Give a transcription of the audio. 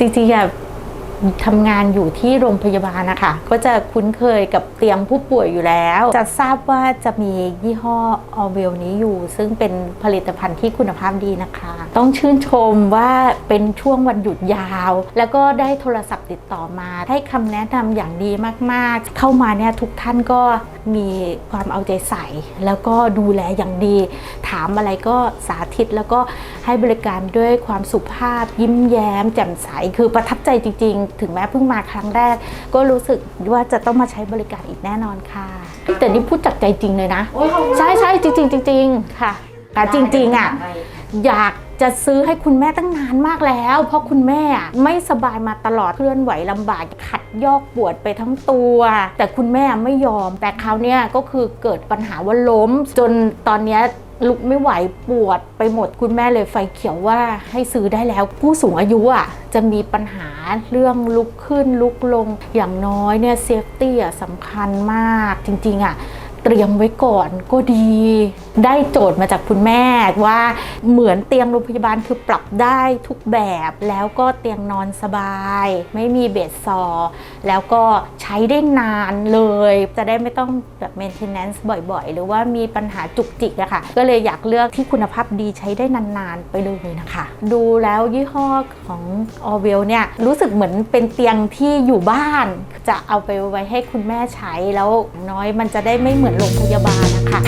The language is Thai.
จริงๆอะทำงานอยู่ที่โรงพยาบาลนะคะ ก็จะคุ้นเคยกับเตียงผู้ป่วยอยู่แล้ว จะทราบว่าจะมียี่ห้อออเวลนี้อยู่ ซึ่งเป็นผลิตภัณฑ์ที่คุณภาพดีนะคะ ต้องชื่นชมว่าเป็นช่วงวันหยุดยาว แล้วก็ได้โทรศัพท์ติดต่อมา ให้คำแนะนำอย่างดีมากๆ เข้ามาเนี่ยทุกท่านก็มีความเอาใจใส่ แล้วก็ดูแลอย่างดี ถามอะไรก็สาธิตแล้วก็ ให้บริการด้วยความสุภาพยิ้มแย้ม แจ่มใส คือประทับใจจริง ๆ ถึงแม้เพิ่งมาครั้งแรก ก็รู้สึกว่าจะต้องมาใช้บริการอีกแน่นอนค่ะ แต่นี่พูดจากใจจริงเลยนะโอ้ยขอบคุณใช่ใช่จริงๆจริงๆค่ะแต่จริงๆอะอยากจะซื้อให้คุณแม่ตั้งนานมากแล้ว เพราะคุณแม่อะไม่สบายมาตลอดเคลื่อนไหวลำบากขัดยอกปวดไปทั้งตัว แต่คุณแม่ไม่ยอม แต่คราวเนี้ยก็คือเกิดปัญหาว่าล้ม จนตอนเนี้ย ลุกไม่ไหวปวดไปหมดคุณแม่เลยไฟเขียวว่าให้ซื้อได้แล้ว ผู้สูงอายุอะจะมีปัญหาเรื่องลุกขึ้นลุกลงอย่างน้อยเนี่ยเซฟตี้อะสำคัญมากจริงๆอะเตรียมไว้ก่อนก็ดีได้โจทย์มาจากคุณแม่ว่าเหมือนเตียงโรงพยาบาลคือปรับได้ทุกแบบแล้วก็เตียงนอนสบาย ไม่มีเบดซอร์แล้วก็ใช้ได้นานเลย จะได้ไม่ต้องแบบ maintenance บ่อยๆ หรือว่ามีปัญหาจุกจิกอะค่ะ ก็เลยอยากเลือกที่คุณภาพดีใช้ได้นานๆ ไปเลยนะคะ ดูแล้วยี่ห้อของ o r w e l l เนี่ยรู้สึกเหมือนเป็นเตียงที่อยู่บ้าน จะเอาไปไว้ให้คุณแม่ใช้แล้วน้อยมันจะได้ไม่เหมือนโรงพยาบาลนะคะ